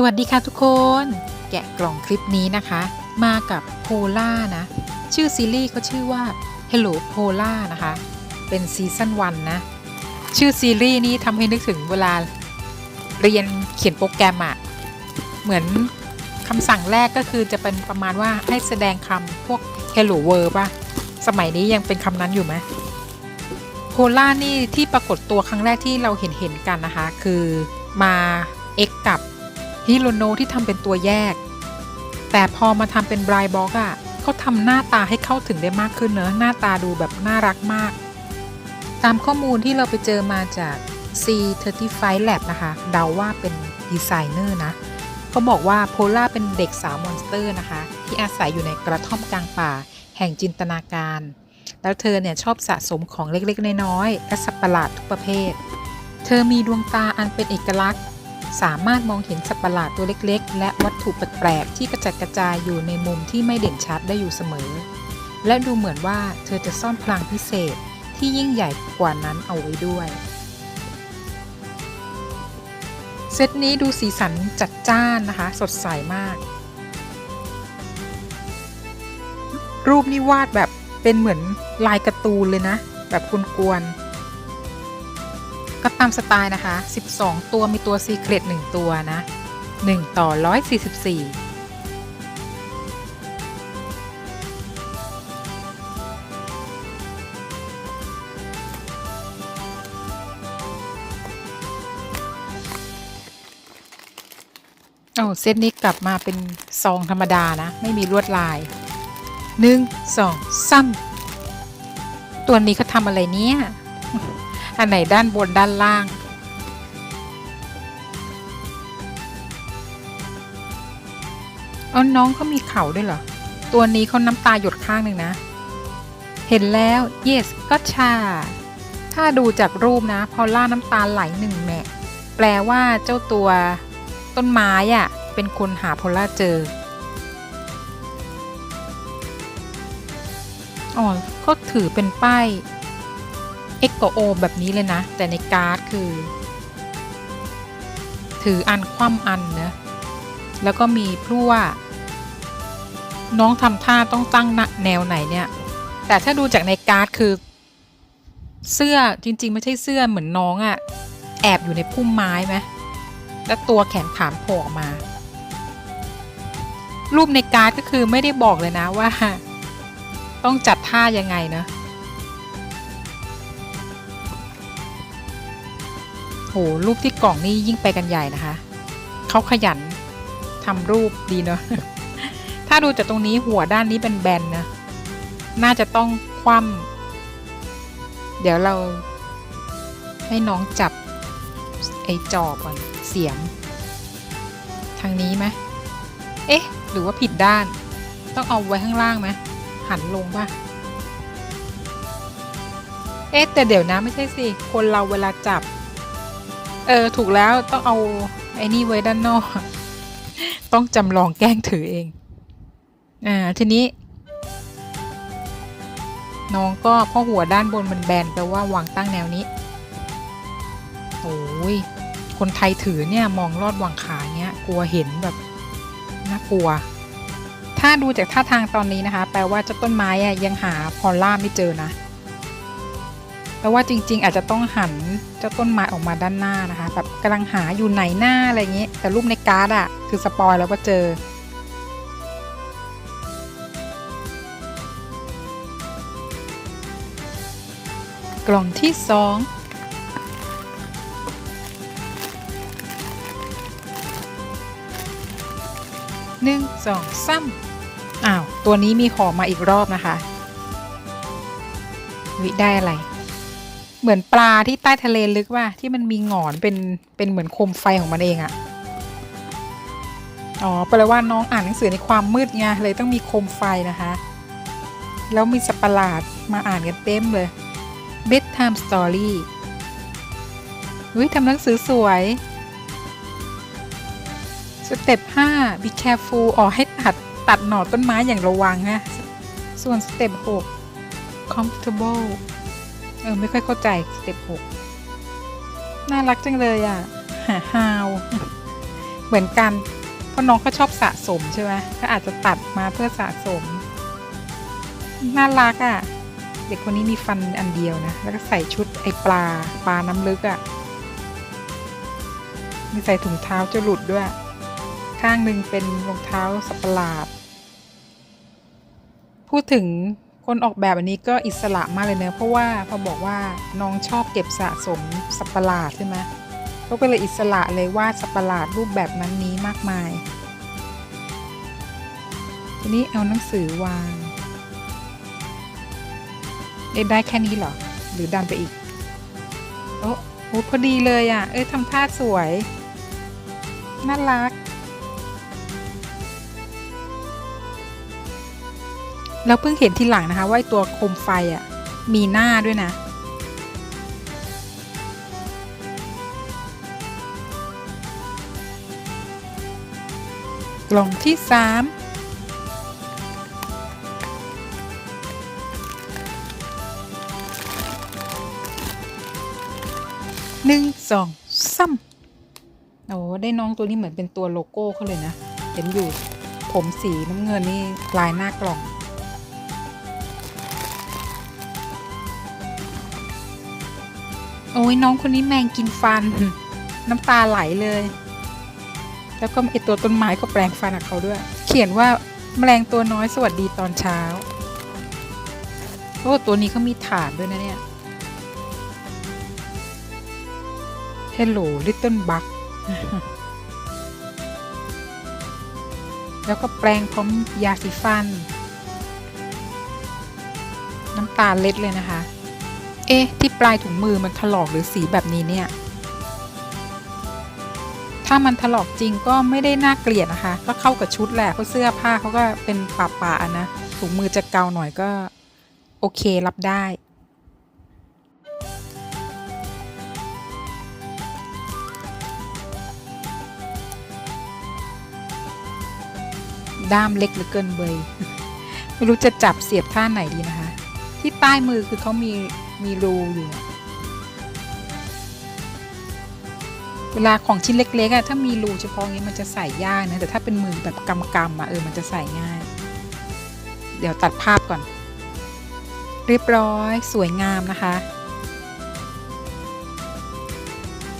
สวัสดีค่ะทุกคน แกะกล่องคลิปนี้นะคะ มากับโพล่านะ ชื่อซีรีส์เขาชื่อว่า Hello Pola นะคะ เป็นซีซั่นวันนะ ชื่อซีรีส์นี้ทำให้นึกถึงเวลาเรียนเขียนโปรแกรมอะเหมือนคำสั่งแรกก็คือจะเป็นประมาณว่าให้แสดงคำพวก Hello World ป่ะ สมัยนี้ยังเป็นคำนั้นอยู่ไหมโพล่านี่ที่ปรากฏตัวครั้งแรกที่เราเห็นเห็นกันนะคะ คือมา X กับ ฮิโรโนที่ทำเป็นตัวแยก แต่พอมาทำเป็นบรายบ็อกอะเขาทำหน้าตาให้เข้าถึงได้มากขึ้นเนอะหน้าตาดูแบบน่ารักมาก ตามข้อมูลที่เราไปเจอมาจาก C35 Lab นะคะ เดาว่าเป็นดีไซเนอร์นะเขาบอกว่าโพล่าเป็นเด็กสาวมอนสเตอร์นะคะ ที่อาศัยอยู่ในกระท่อมกลางป่า แห่งจินตนาการ แล้วเธอเนี่ยชอบสะสมของเล็กๆ น้อยๆและสัตว์ประหลาดทุกประเภท เธอมีดวงตาอันเป็นเอกลักษณ์ สามารถมองเห็นสัตว์ประหลาดตัวเล็กๆ และวัตถุแปลกๆที่กระจัดกระจายอยู่ในมุมที่ไม่เด่นชัดได้อยู่เสมอ และดูเหมือนว่าเธอจะซ่อนพลังพิเศษที่ยิ่งใหญ่กว่านั้นเอาไว้ด้วย เซตนี้ดูสีสันจัดจ้านนะคะ สดใสมาก รูปนี่วาดแบบเป็นเหมือนลายการ์ตูนเลยนะ แบบกวนๆ ก็ตามสไตล์นะคะ 12 ตัวมีตัวซีเครต1ตัวนะ 1 ต่อ 144โอ้เซตนี้กลับมาเป็นซองธรรมดานะ ไม่มีลวดลาย1 2 3ตัวนี้เขาทำอะไรเนี่ย อันไหนด้านบนด้านล่าง เอาน้องเขามีเข่าด้วยเหรอ ตัวนี้เขาน้ำตาหยดข้างหนึ่งนะ เห็นแล้ว yes ก็ชา ถ้าดูจากรูปนะ พอล่าน้ำตาไหลหนึ่งแมะแปลว่าเจ้าตัวต้นไม้อะเป็นคนหาพอลล่าเจออ๋อเขาถือเป็นป้าย เอ็กโกโอแบบนี้เลยนะ แต่ในการ์ดคือ ถืออันคว่ำอันนะแล้วก็มีพลั่วน้องทำท่าต้องตั้งแนวไหนเนี่ย แต่ถ้าดูจากในการ์ดคือ เสื้อจริง ๆ ไม่ใช่เสื้อเหมือนน้องอะ่ะ แอบอยู่ในพุ่มไม้ไหมแล้วตัวแขนขานโผล่ออกมา รูปในการ์ดก็คือไม่ได้บอกเลยนะว่า ต้องจัดท่ายังไงเนะ โหรูปที่กล่องนี่ยิ่งไปกันใหญ่นะคะ เขาขยันทำรูปดีเนาะ ถ้าดูจากตรงนี้หัวด้านนี้เป็นแบนนะ น่าจะต้องคว่ำเดี๋ยวเราให้น้องจับไอ้จอบก่อนเสียม ทางนี้ไหมเอ๊ะ หรือว่าผิดด้าน ต้องเอาไว้ข้างล่างไหมหันลงป่ะ เอ๊ะ แต่เดี๋ยวนะไม่ใช่สิ คนเราเวลาจับ เออ ถูกแล้วต้องเอาไอ้นี่ไว้ด้านนอก ต้องจำลองแกล้งถือเอง อ่า ทีนี้ น้องก็พราะหัวด้านบนมันแบนแปลว่าวางตั้งแนวนี้ โอ้ย คนไทยถือเนี่ย มองลอดวางขาเนี้ย กลัวเห็นแบบน่ากลัว ถ้าดูจากท่าทางตอนนี้นะคะ แปลว่าเจ้าต้นไม้อะยังหาพอล่าไม่เจอนะ แปลว่าจริง ๆ อาจจะต้องหันเจ้าต้นไม้ออกมาด้านหน้านะคะแบบกำลังหาอยู่ไหนหน้าอะไรอย่างเงี้ยแต่รูปในการ์ดอะคือสปอยแล้วว่าเจอ กล่องที่สองหนึ่งสองสามอ้าว ตัวนี้มีขอมาอีกรอบนะคะ วิได้อะไร เหมือนปลาที่ใต้ทะเลลึกว่าที่มันมีหงอนเป็นเป็นเหมือนโคมไฟของมันเองอะอ๋อแปลว่าน้องอ่านหนังสือในความมืดไงเลยต้องมีโคมไฟนะคะ แล้วมีสัตว์ประหลาดมาอ่านกันเต็มเลย bedtime story วิทำหนังสือสวยสเต็ป5 be careful อ๋อให้ตัดตัดหน่อต้นไม้อย่างระวังนะ ส่วนสเต็ป6 comfortable เออ ไม่ค่อยเข้าใจสเต็ป6น่ารักจังเลยอะ หาฮาว เหมือนกัน เพราะน้องเขาชอบสะสมใช่ไหมก็อาจจะตัดมาเพื่อสะสม น่ารักอะ่ะ เด็กคนนี้มีฟันอันเดียวนะ แล้วก็ใส่ชุดไอปลา ปลาน้ำลึกอะ่ะ มีใส่ถุงเท้าจะหลุดด้วย ข้างหนึ่งเป็นรองเท้าสับประหลาด พูดถึง คนออกแบบอันนี้ก็อิสระมากเลยเนะเพราะว่าพอบอกว่าน้องชอบเก็บสะสมสับปะหลาดใช่ไหมเขาก็เลยอิสระเลยวาดสับปะหลาดรูปแบบนั้นนี้มากมาย ทีนี้เอาหนังสือวางเอ๊ะได้แค่นี้เหรอ หรือดันไปอีก โอ้โหพอดีเลยอะ เอ้ยทำท่าสวย น่ารัก แล้วเพิ่งเห็นทีหลังนะคะ ว่าตัวโคมไฟอะมีหน้าด้วยนะกล่องที่สามหนึ่งสองซ้ำโอ้ได้น้องตัวนี้เหมือนเป็นตัวโลโก้เขาเลยนะ เห็นอยู่ผมสีน้ำเงินนี่ลายหน้ากล่อง อ้ยน้องคนนี้แมงกินฟัน น้ำตาไหลเลย แล้วก็ไอตัวต้นไม้ก็แปลงฟันกับเขาด้วย เขียนว่าแมลงตัวน้อยสวัสดีตอนเช้าโอ้ตัวนี้เขามีฐานด้วยนะเนี่ย Hello Little Bug แล้วก็แปลงพร้อมยาสีฟัน น้ำตาเล็ดเลยนะคะ เอ๊ะ ที่ปลายถุงมือมันถลอกหรือสีแบบนี้เนี่ย ถ้ามันถลอกจริงก็ไม่ได้น่าเกลียดนะคะ ก็เข้ากับชุดแหละเพราะเสื้อผ้าเขาก็เป็นป่าๆนะ ถุงมือจะเกาหน่อยก็ โอเครับได้ ด้ามเล็กเหลือเกินเบยไม่รู้จะจับเสียบท่าไหนดีนะคะ ที่ใต้มือคือเขามี มีรูอยู่ เวลาของชิ้นเล็กๆอะถ้ามีรูเฉพาะงี้มันจะใส่ยากนะ แต่ถ้าเป็นมือแบบกำกำๆอะเออมันจะใส่ง่าย เดี๋ยวตัดภาพก่อน เรียบร้อยสวยงามนะคะ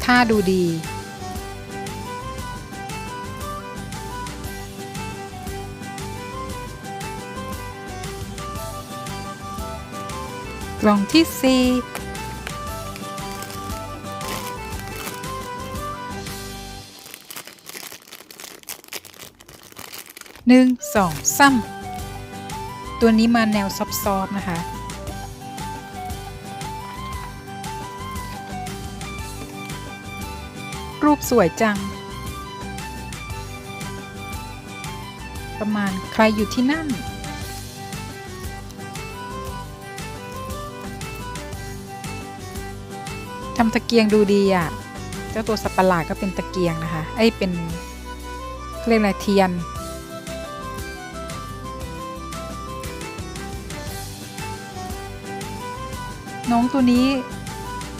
ถ้าดูดี ล่องที่สี่หนึ่งสองซ้ำตัวนี้มาแนวซอฟๆนะคะรูปสวยจัง ประมาณใครอยู่ที่นั่น ทำตะเกียงดูดีอะ เจ้าตัวสัตว์ปะหลาดก็เป็นตะเกียงนะคะไอ้เป็นเรียกอะไรเทียน น้องตัวนี้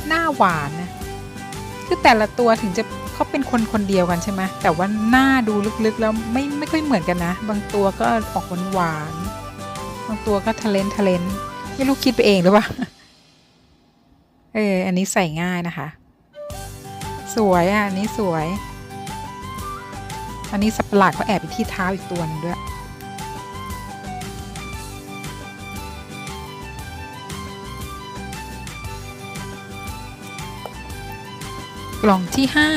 หน้าหวานนะ คือแต่ละตัวถึงจะเขาเป็นคนคนเดียวกันใช่ไหมแต่ว่าหน้าดูลึกๆแล้วไม่ไม่ค่อยเหมือนกันนะ บางตัวก็ออกหวานๆบางตัวก็ทะเลนทะเลนไม่รู้คิดไปเองหรือเปล่า เออ อันนี้ใส่ง่ายนะคะ สวยอะ อันนี้สวย อันนี้สับประหลาดเขาแอบไปที่เท้าอีกตัวหนึงด้วย กล่องที่ห้า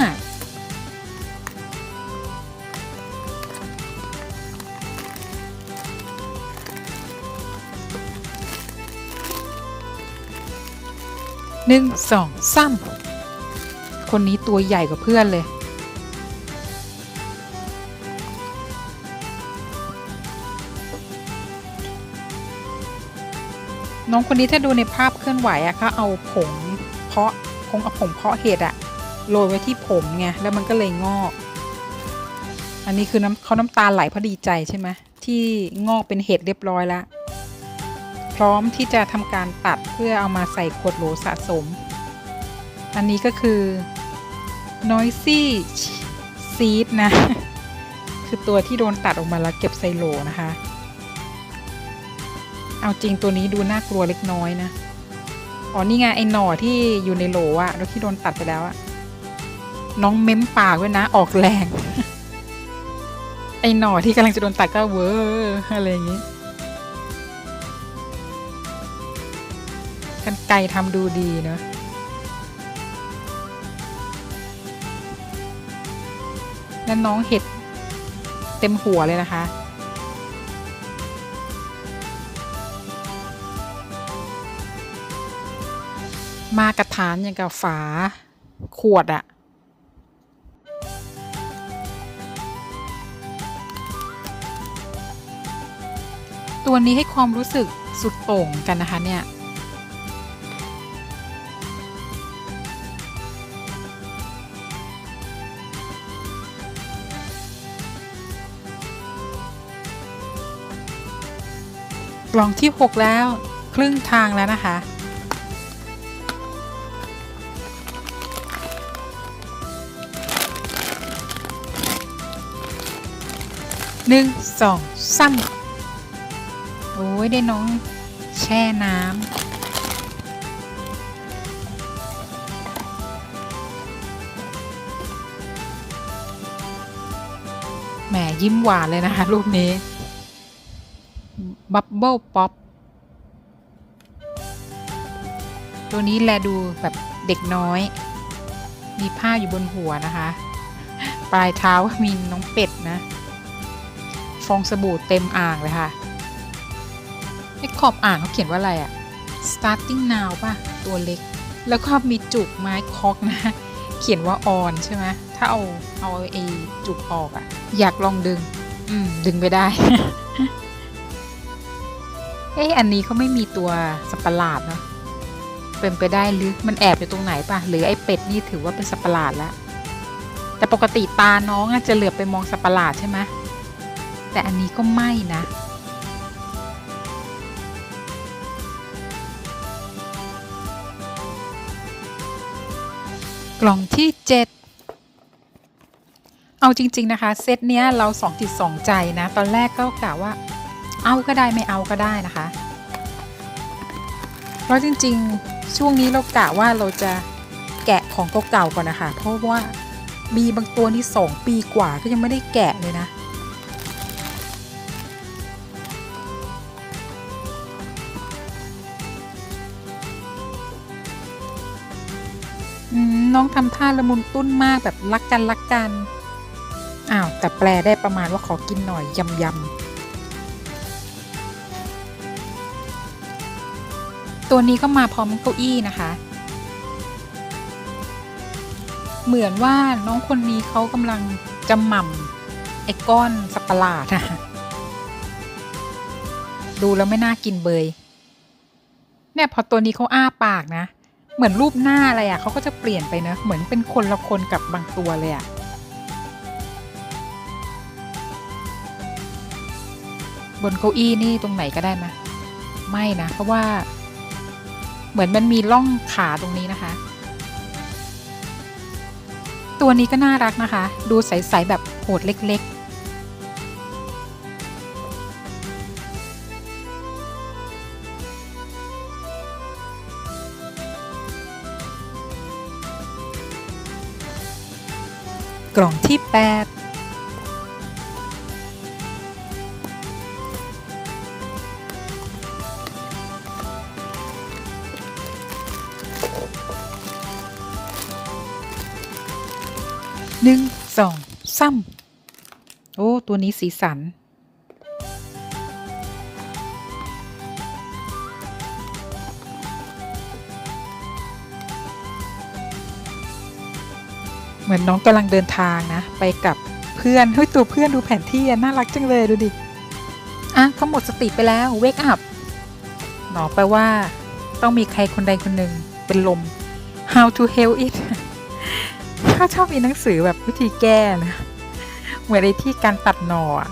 หนึ่งสองสามคนนี้ตัวใหญ่กว่าเพื่อนเลย น้องคนนี้ถ้าดูในภาพเคลื่อนไหวอะเขาเอาผงเพาะคงเอาผงเพาะเห็ดอะโรยไว้ที่ผมไงแล้วมันก็เลยงอก อันนี้คือน้ำเขาน้ำตาไหลเพราะดีใจใช่ไหมที่งอกเป็นเห็ดเรียบร้อยแล้ว ร้อมที่จะทำการตัดเพื่อเอามาใส่ขวดโหลสะสม อันนี้ก็คือ noisy ซีดนะ คือตัวที่โดนตัดออกมาแล้วเก็บใส่โหลนะคะ เอาจริงตัวนี้ดูน่ากลัวเล็กน้อยนะ อ๋อนี่ไงไอ้หน่อที่อยู่ในโหลอะแล้วที่โดนตัดไปแล้วอะน้องเม้มปากด้วยนะ ออกแรง ไอ้หน่อที่กำลังจะโดนตัดก็เวอร์อะไรอย่างงี้ กันไกรทำดูดีเนอะแล้วน้องเห็ดเต็มหัวเลยนะคะ มากระถานอย่างกับฝาขวดอะตัวนี้ให้ความรู้สึกสุดโต่งกันนะคะเนี่ย กล่องที่ 6 แล้ว ครึ่งทางแล้วนะคะ หนึ่งสองสามโอ้ยได้น้องแช่น้ำแหมยิ้มหวานเลยนะคะ รูปนี้ บับเบิลป๊อปตัวนี้แลดูแบบเด็กน้อย มีผ้าอยู่บนหัวนะคะ ปลายเท้ามีน้องเป็ดนะ ฟองสบู่เต็มอ่างเลยค่ะไอ้ขอบอ่างเขาเขียนว่าอะไรอะ starting now ป่ะ ตัวเล็ก แล้วก็มีจุกไม้คอกนะ เขียนว่า on ใช่ไหมถ้าเอาเอาไอ้จุกออกอะอยากลองดึง อืม ดึงไปได้ เอ๊ะอันนี้เขาไม่มีตัวสัปหลาดเนาะเป็นไปได้หรือมันแอบอยู่ตรงไหนปะหรือไอ้เป็ดนี่ถือว่าเป็นสัปหลาดแล้วแต่ปกติตาน้องอะจะเหลือบไปมองสัปหลาดใช่ไหมแต่อันนี้ก็ไม่นะกล่องที่ 7 เอาจริง ๆ นะคะ เซตเนี้ยเราสองจิตสองใจนะ ตอนแรกก็กะว่า เอาก็ได้ไม่เอาก็ได้นะคะ เพราะจริงๆ ช่วงนี้เรากะว่าเราจะแกะของเก่าๆก่อนนะคะ เพราะว่ามีบางตัวนี่สองปีกว่าก็ยังไม่ได้แกะเลยนะ น้องทำท่าละมุนตุ้นมากแบบรักกันรักกัน อ้าว แต่แปลได้ประมาณว่าขอกินหน่อยยำยำ ตัวนี้ก็มาพร้อมเก้าอี้นะคะ เหมือนว่าน้องคนนี้เขากำลังจะหม่ำไอ้ก้อนสับปะหลาดนะดูแล้วไม่น่ากินเบย เนี่ยพอตัวนี้เขาอ้าปากนะ เหมือนรูปหน้าอะไรอะ่ะเขาก็จะเปลี่ยนไปนะเหมือนเป็นคนละคนกับบางตัวเลยอะ่ะบนเก้าอี้นี่ตรงไหนก็ได้ไหมไม่นะ เพราะว่า เหมือนมันมีร่องขาตรงนี้นะคะ ตัวนี้ก็น่ารักนะคะ ดูใสๆแบบโหดเล็ก ๆกล่องที่ 8 หนึ่งสองซ้ำโอ้ ตัวนี้สีสัน เหมือนน้องกำลังเดินทางนะ ไปกับเพื่อนเฮ้ยตัวเพื่อนดูแผนที่น่ารักจังเลยดูดิ อะเขาหมดสติไปแล้วเวกอัพหนอแปลว่า ต้องมีใครคนใดคนหนึ่งเป็นลม how to heal it เขาชอบมีหนังสือแบบวิธีแก้นะเหมือนไอ้ที่การตัดหนออ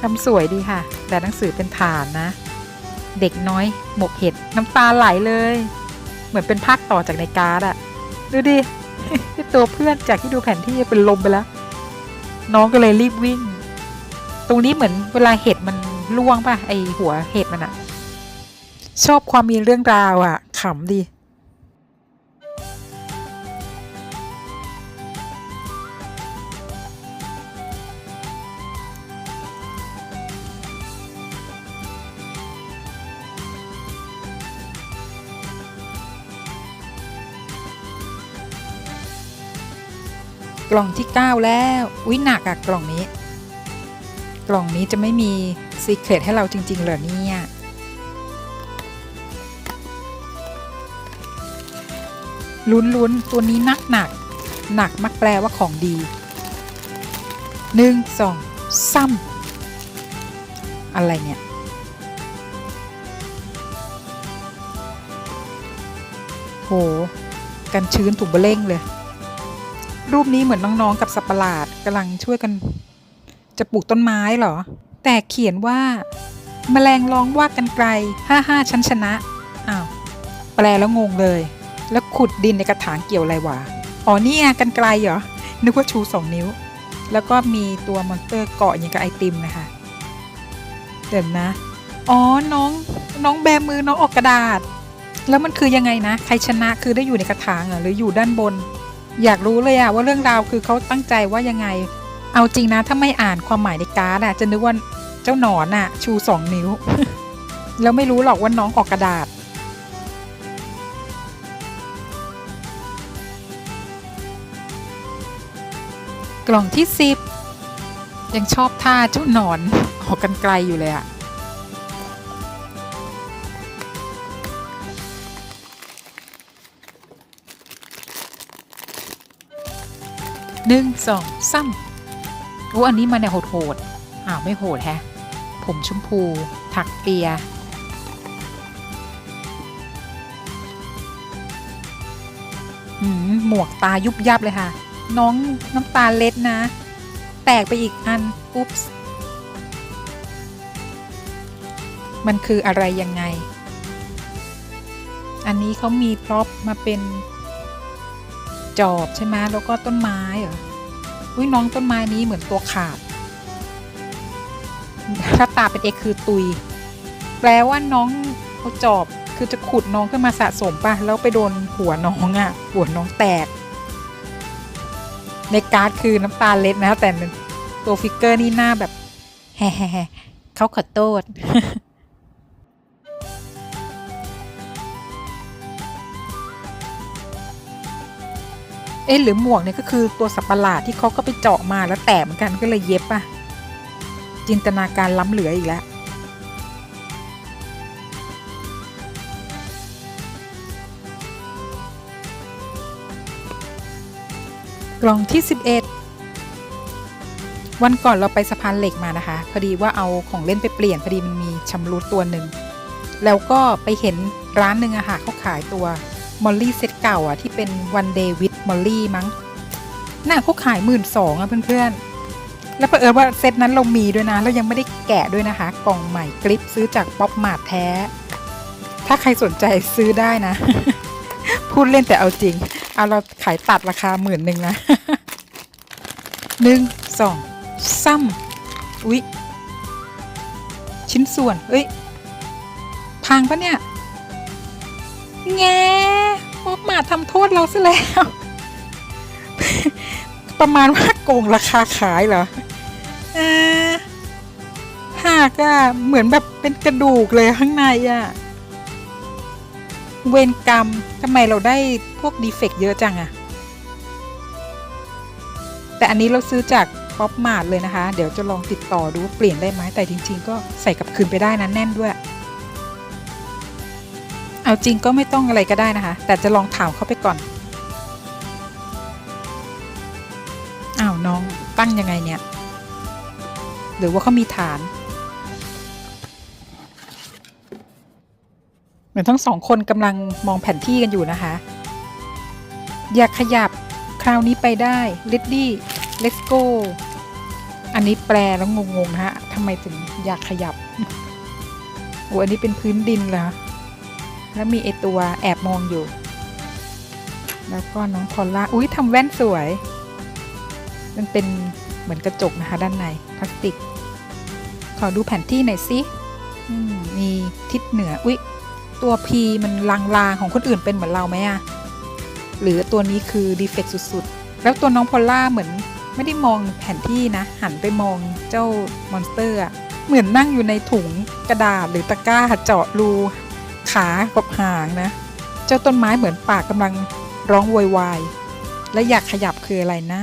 ทำสวยดีค่ะ แต่หนังสือเป็นฐานนะ เด็กน้อยหมกเห็ดน้ำตาไหลเลย เหมือนเป็นภาคต่อจากในการ์ดอะดูดิที่ตัวเพื่อนจากที่ดูแผนที่เป็นลมไปแล้ว น้องก็เลยรีบวิ่ง ตรงนี้เหมือนเวลาเห็ดมันล่วงป่ะไอหัวเห็ดมันอะชอบความมีเรื่องราวอะขำดี ล่องที่ 9 แล้วอุ้ยหนักอะกล่องนี้ กล่องนี้จะไม่มีซีเครตให้เราจริง ๆ เหรอเนี่ยลุ้นๆตัวนี้นักหนัก หนักมักแปลว่าของดีหนึ่งสองซ้ำอะไรเนี่ย โห กันชื้นถุงเบเล่งเลย รูปนี้เหมือนน้องๆกับสัตว์ประหลาดกำลังช่วยกัน จะปลูกต้นไม้เหรอ แต่เขียนว่า แมลงร้องว่ากันไกลห้าห้าชั้นชนะอ้าวแปลแล้วงงเลย แล้วขุดดินในกระถางเกี่ยวอะไรวะอ๋อนี่ไงกันไกลเหรอนึกว่าชูสองนิ้ว แล้วก็มีตัวมอนสเตอร์เกาะอย่างกับไอติมนะคะเดี๋ยวนะ อ๋อน้องน้องแบมือน้องออกกระดาษ แล้วมันคือยังไงนะ ใครชนะคือได้อยู่ในกระถางหรืออยู่ด้านบน อยากรู้เลยอะว่าเรื่องราวคือเขาตั้งใจว่ายังไง เอาจริงนะถ้าไม่อ่านความหมายในการ์ดอะจะนึกว่าเจ้าหนอนอะชูสองนิ้ว แล้วไม่รู้หรอกว่าน้องออกกระดาษ กล่องที่สิบยังชอบท่าเจ้าหนอนออกกันไกลอยู่เลยอะ หนึ่งสองซ้ำโอ้อันนี้มาแนวโหดๆอ้าวไม่โหดแฮะ ผมชมพู ถักเปียหืม หมวกตายุบยับเลยค่ะ น้องน้ำตาเล็ดนะ แตกไปอีกอัน อุ๊ปส์มันคืออะไรยังไง อันนี้เขามีพร็อพมาเป็น จอบใช่ไหมแล้วก็ต้นไม้เหรออุ้ยน้องต้นไม้นี้เหมือนตัวขาด ถ้าตาเป็นเอกคือตุย แปลว่าน้องเอาจอบคือจะขุดน้องขึ้นมาสะสมป่ะแล้วไปโดนหัวน้องอะ่ะ หัวน้องแตก ในการ์ดคือน้ำตาเล็ดนะ แต่ตัวฟิกเกอร์นี่หน้าแบบแฮ่ๆเขาขอโทษ เอ๊ะหรือหมวกเนี่ยก็คือตัวสับประหลาดที่เขาก็ไปเจาะมาแล้วแตกเหมือนกันก็เลยเย็บป่ะจินตนาการล้ำเหลืออีกแล้วกล่องที่ 11 วันก่อนเราไปสะพานเหล็กมานะคะ พอดีว่าเอาของเล่นไปเปลี่ยนพอดีมันมีชำรุดตัวหนึ่ง แล้วก็ไปเห็นร้านหนึ่งอะค่ะเขาขายตัว มอลลี่เซตเก่าอะที่เป็นวันเดวิดมอลลี่มั้งน่าเขาขายหมื่นสองอะเพื่อนๆ แล้วเผอิญว่าเซตนั้นเรามีด้วยนะแล้วยังไม่ได้แกะด้วยนะคะ กล่องใหม่กลิปซื้อจากป๊อปมาร์ทแท้ ถ้าใครสนใจซื้อได้นะ พูดเล่นแต่เอาจริงเอาเราขายตัดราคาหมื่นหนึ่งนะหนึ่งสองซ้ำอุ๊ยชิ้นส่วน เอ้ย พังปะเนี่ย แง ป๊อปมาทำโทษเราซะแล้ว ประมาณว่าโกงราคาขายเหรอเออหากอะเหมือนแบบเป็นกระดูกเลยข้างในอะเวรกรรมทำไมเราได้พวกดีเฟกต์เยอะจังอะแต่อันนี้เราซื้อจากป๊อปมาร์ทเลยนะคะ เดี๋ยวจะลองติดต่อดูว่าเปลี่ยนได้ไหมแต่จริง ๆ ก็ใส่กลับคืนไปได้นะแน่นด้วย เอาจริงก็ไม่ต้องอะไรก็ได้นะคะ แต่จะลองถามเขาไปก่อนอ้าวน้องตั้งยังไงเนี่ย หรือว่าเขามีฐาน เหมือนทั้งสองคนกำลังมองแผนที่กันอยู่นะคะ อยากขยับคราวนี้ไปได้ ready let's go อันนี้แปลแล้วงงๆนะฮะทำไมถึงอยากขยับโอ้อันนี้เป็นพื้นดินเหรอ แล้วมีไอตัวแอบมองอยู่ แล้วก็น้องพอลล่า อุ้ยทำแว่นสวย มันเป็นเหมือนกระจกนะคะด้านในพลาสติก ขอดูแผนที่หน่อยสิมีทิศเหนือ อุ๊ยตัว P มันลางๆของคนอื่นเป็นเหมือนเราไหมอะหรือตัวนี้คือดีเฟกสุดๆ แล้วตัวน้องพอลล่าเหมือนไม่ได้มองแผนที่นะ หันไปมองเจ้ามอนสเตอร์อะเหมือนนั่งอยู่ในถุงกระดาษหรือตะกร้าเจาะรู ขากับหางนะ เจ้าต้นไม้เหมือนปากกำลังร้องโวยวาย และอยากขยับคืออะไรนะ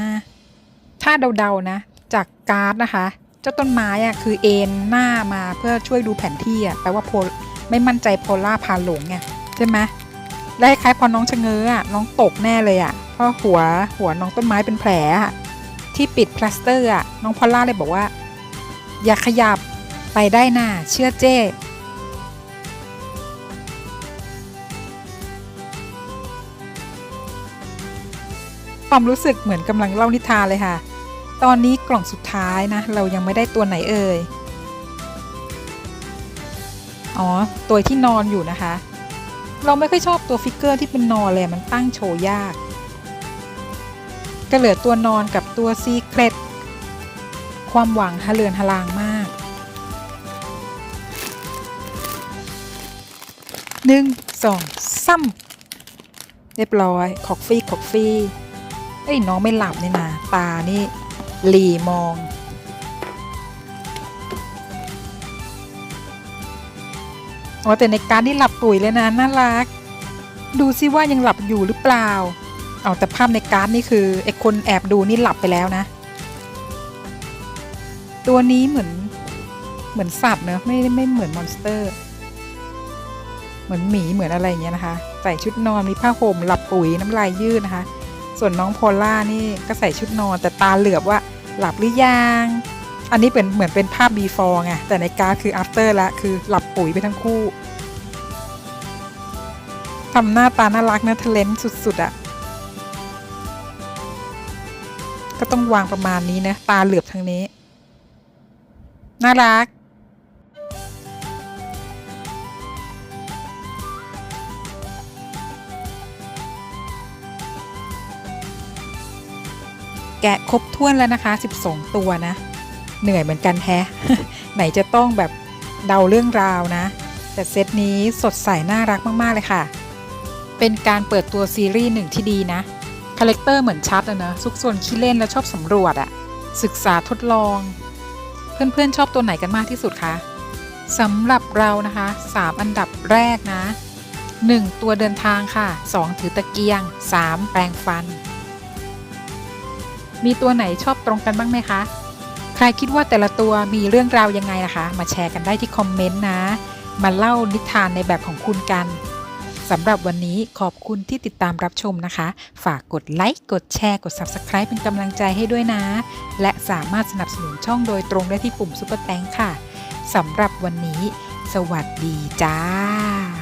ถ้าเดาๆนะ จากการ์ดนะคะ เจ้าต้นไม้อะคือเอ็นหน้ามาเพื่อช่วยดูแผนที่อะแปลว่าโพไม่มั่นใจโพล่าพาหลงไงใช่ไหมและคล้ายพอน้องชะเง้ออะน้องตกแน่เลยอะเพราะหัวหัวน้องต้นไม้เป็นแผลที่ปิดพลาสเตอร์อะน้องพอล่าเลยบอกว่า อย่าขยับไปได้น่ะเชื่อเจ้ ความรู้สึกเหมือนกำลังเล่านิทานเลยค่ะ ตอนนี้กล่องสุดท้ายนะ เรายังไม่ได้ตัวไหนเอ่ย อ๋อ ตัวที่นอนอยู่นะคะ เราไม่ค่อยชอบตัวฟิกเกอร์ที่เป็นนอนเลยมันตั้งโชว์ยาก ก็เหลือตัวนอนกับตัวซีเครตความหวังฮะเลือนฮลางมากหนึ่งสองซ้ำเรียบร้อยขอกฟีขอกฟี่ เอ้ยน้องไม่หลับนี่นะตานี่หลีมอง อ๋อแต่ในการดนี่หลับปุ๋ยเลยนะน่ารัก ดูซิว่ายังหลับอยู่หรือเปล่าเอาแต่ภาพในการ์ดนี่คือไอคนแอบดูนี่หลับไปแล้วนะ ตัวนี้เหมือนเหมือนสัตว์เนอะไม่ไม่เหมือนมอนสเตอร์ เหมือนหมีเหมือนอะไรเงี้ยนะคะ ใส่ชุดนอนมีผ้าห่มหลับปุ๋ยน้ำลายยืดนะคะ ส่วนน้องโพล่านี่ก็ใส่ชุดนอน แต่ตาเหลือบว่าหลับหรือยัง อันนี้เป็นเหมือนเป็นภาพ before ไงแต่ในการ์ดคือ after ละคือหลับปุ๋ยไปทั้งคู่ทำหน้าตาน่ารักนะทะเลนสุดๆอะ่ะก็ต้องวางประมาณนี้นะ ตาเหลือบทางนี้ น่ารัก แกะครบถ้วนแล้วนะคะ 12 ตัวนะ เหนื่อยเหมือนกันแฮะ ไหนจะต้องแบบเดาเรื่องราวนะ แต่เซตนี้สดใสน่ารักมากๆเลยค่ะ เป็นการเปิดตัวซีรีส์หนึ่งที่ดีนะ คาแรคเตอร์เหมือนชัดอะนะซุกซนขี้เล่นและชอบสำรวจอะศึกษาทดลอง เพื่อนๆชอบตัวไหนกันมากที่สุดคะสำหรับเรานะคะ 3 อันดับแรกนะ 1. ตัวเดินทางค่ะ 2. ถือตะเกียง 3. แปรงฟัน มีตัวไหนชอบตรงกันบ้างไหมคะ ใครคิดว่าแต่ละตัวมีเรื่องราวยังไงนะคะ มาแชร์กันได้ที่คอมเมนต์นะ มาเล่านิทานในแบบของคุณกันสำหรับวันนี้ขอบคุณที่ติดตามรับชมนะคะ ฝากกดไลค์ กดแชร์ กด Subscribe เป็นกำลังใจให้ด้วยนะ และสามารถสนับสนุนช่องโดยตรงได้ที่ปุ่มซุปเปอร์แตงค่ะสำหรับวันนี้ สวัสดีจ้า